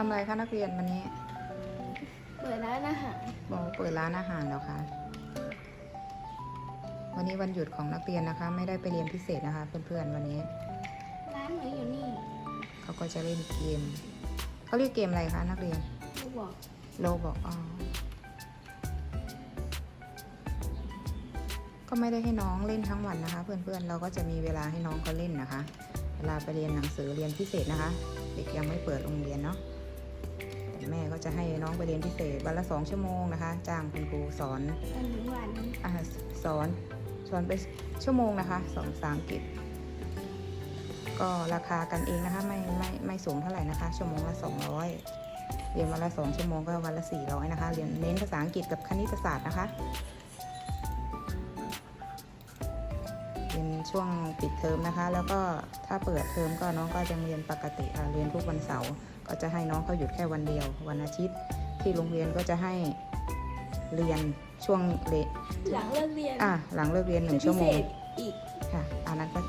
ทำอะไรคะนักเรียนวันนี้เปิดร้านอาหารบอกเปิดร้านอาหารแล้วคะวันนี้วันหยุดของนักเรียนนะคะ ไม่ได้ไปเรียนพิเศษนะคะ เพื่อนๆวันนี้ ร้านหนูอยู่นี่เขาก็จะเล่นเกมเขาเรียกเกมอะไรคะนักเรียนลูกบอกโลบอกอ๋อก็ไม่ได้ให้น้องเล่นทั้งวันนะคะ เพื่อนๆเราก็จะมีเวลาให้น้องเขาเล่นนะคะ เวลาไปเรียนหนังสือเรียนพิเศษนะคะ เด็กยังไม่เปิดโรงเรียนเนาะ แต่แม่ก็จะให้น้องไปเรียนพิเศษวันละสองชั่วโมงนะคะ จ้างคุณครูสอนอันนี้วันอาสอนสอนไปชั่วโมงนะคะสอนภาษาอังกฤษก็ราคากันเองนะคะไม่ไม่ไม่สูงเท่าไหร่นะคะ ชั่วโมงละ 200 เรียนวันละสองชั่วโมงก็วันละ 400 นะคะ เรียนเน้นภาษาอังกฤษกับคณิตศาสตร์นะคะ เรียนช่วงปิดเทอมนะคะ แล้วก็ถ้าเปิดเทอมก็น้องก็ยังเรียนปกติค่ะเรียนทุกวันเสาร์ ก็จะให้น้องเขาหยุดแค่วันเดียว วันอาทิตย์ที่โรงเรียนก็จะให้เรียนช่วงเลหลังเลิกเรียนอะหลังเลิกเรียนหนึ่งชั่วโมงพิเศษอีกค่ะอันนั้นก็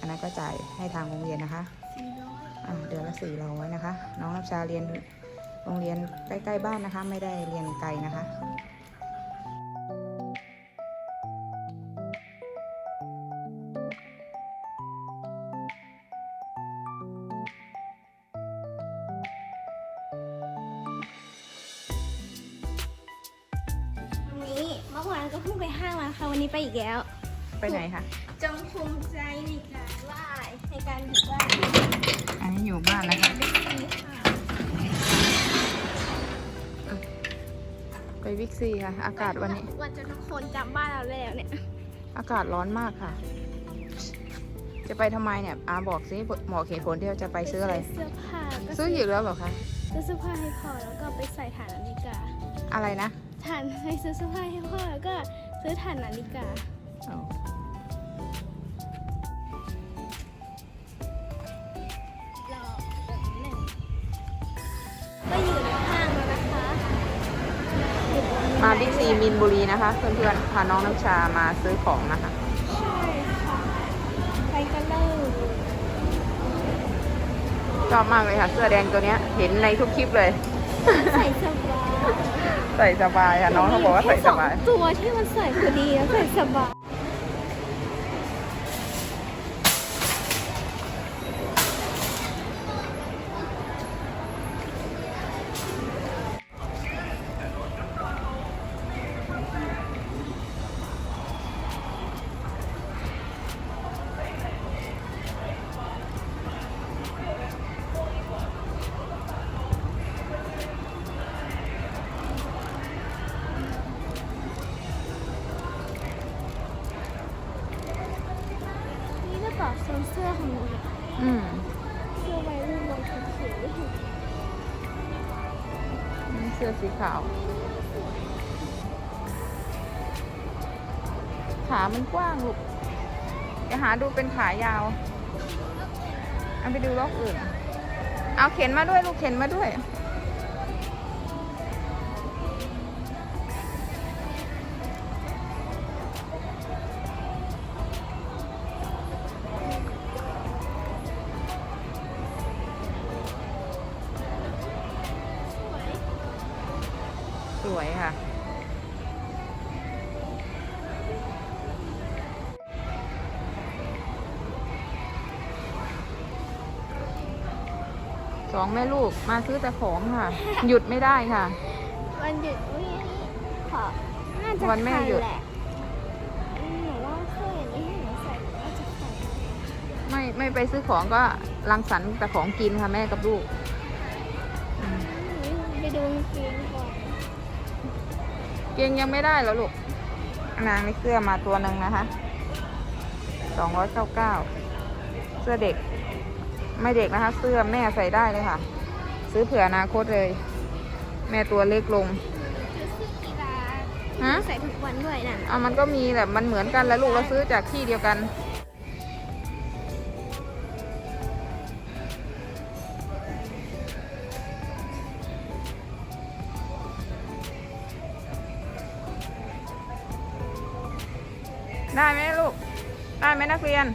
อันนั้นก็จ่ายให้ทางโรงเรียนนะคะสี่ร้อยอ่าเดือนละสี่ร้อยนะคะ น้องน้ำชาเรียนโรงเรียนใกล้ๆบ้านนะคะ ไม่ได้เรียนไกลนะคะ ก็เพิ่งไปห้างมาค่ะวันนี้ไปอีกแล้ว ไปไหนคะ จงภูมิใจในการไหว้ในการอยู่บ้านอันนี้อยู่บ้านนะคะไม่ดีค่ะไปวิกซีค่ะ อากาศวันนี้ วันจนทุกคนจำบ้านเราแล้วเนี่ย อากาศร้อนมากค่ะ จะไปทำไมเนี่ยอาบอกสิบอกเหตุผลที่เราจะไปซื้ออะไร เสื้อผ้าก็ซื้ออีกแล้วเหรอคะ ซื้อเสื้อผ้าให้พ่อแล้วก็ไปใส่ฐานนาฬิกาอะไรนะฐานให้ซื้อเสื้อผ้าให้พ่อแล้วก็ซื้อฐานนาฬิกาอ๋อรอแบบหนึ่งก็อยู่ในห้างแล้วนะคะอยู่บนมาบิ๊กซีมินบุรีนะคะ เพื่อนๆพาน้องน้ำชามาซื้อของนะคะ ใช่ค่ะ ไปกันเลย ชอบมากเลยค่ะ เสื้อแดงตัวเนี้ย เห็นในทุกคลิปเลย ใส่สบายใส่สบายค่ะน้องเขาบอกว่าใส่สบายแค่องตัวที่มันใส่พอดีแล้วใส่สบาย็นเสื้อของนูเนี่ยอืมเสื้อวัยรุ่นลงทุนถือนี่เสื้อสีขาว ขามันกว้างลูกอย่าหาดูเป็นขายาวเอาไปดูล็อกอื่น เอาเข็นมาด้วยลูกเข็นมาด้วย วยค่ะ สองแม่ลูกมาซื้อแต่ของค่ะ หยุดไม่ได้ค่ะ วันหยุดอุ้ยขอน่าจะวันแม่หยุด ทัแหละอืมหนูว่าเสื้ออย่างนี้ให้หนูใส่หนูน่าจะใส่ไม่ไม่ไปซื้อของก็รังสรรค์แต่ของกินค่ะแม่กับลูก อืมอืมไปดูกางเกงก่อน เกงยังไม่ได้แล้วลูก นางนี่เสื้อมาตัวหนึ่งนะคะสองร้อยเก้าเก้าเสื้อเด็ก ไม่เด็กนะคะ เสื้อแม่ใส่ได้เลยค่ะ ซื้อเผื่ออนาคตเลย แม่ตัวเล็กลงซื้อเสื้อกีฬาฮะใส่ทุกวันด้วยน่ะเอามันก็มีแหละมันเหมือนกันแล้วลูกเราซื้อจากที่เดียวกัน ได้ไหมลูก ได้ไหมนักเรียน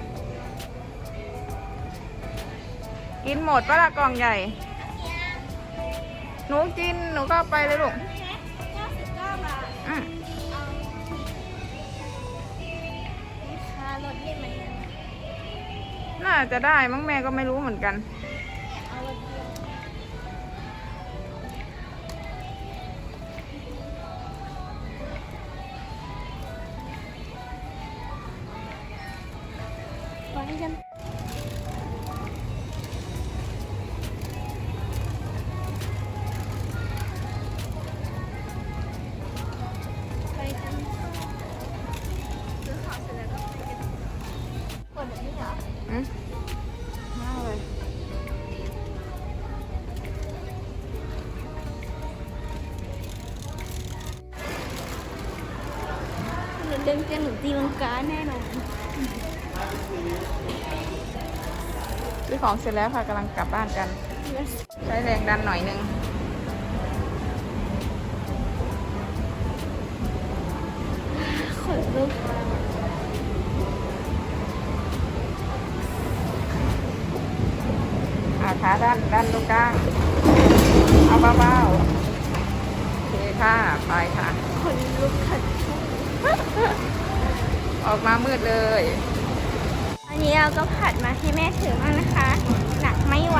กินหมดปะละกล่องใหญ่เหนูกินหนูก็เอาไปเลยลูกเก้าสิบเก้าบาทอืมเอาลูกค้ารถได้ไหมน่าจะได้มั้งแม่ก็ไม่รู้เหมือนกัน หนูเดินกันหนูตีลังกาแน่นอนซื้อของเสร็จแล้วค่ะกำลังกลับบ้านกัน ใช้แรงดันหน่อยนึงขนลุกอ่าขาด้านด้านตรงกลางเอาเบาๆโอเคค่ะ ไปค่ะ ขนลุกขัดชุก ออกมามืดเลย อันนี้เราก็ผัดมาให้แม่ถือมากนะคะ หนักไม่ไหว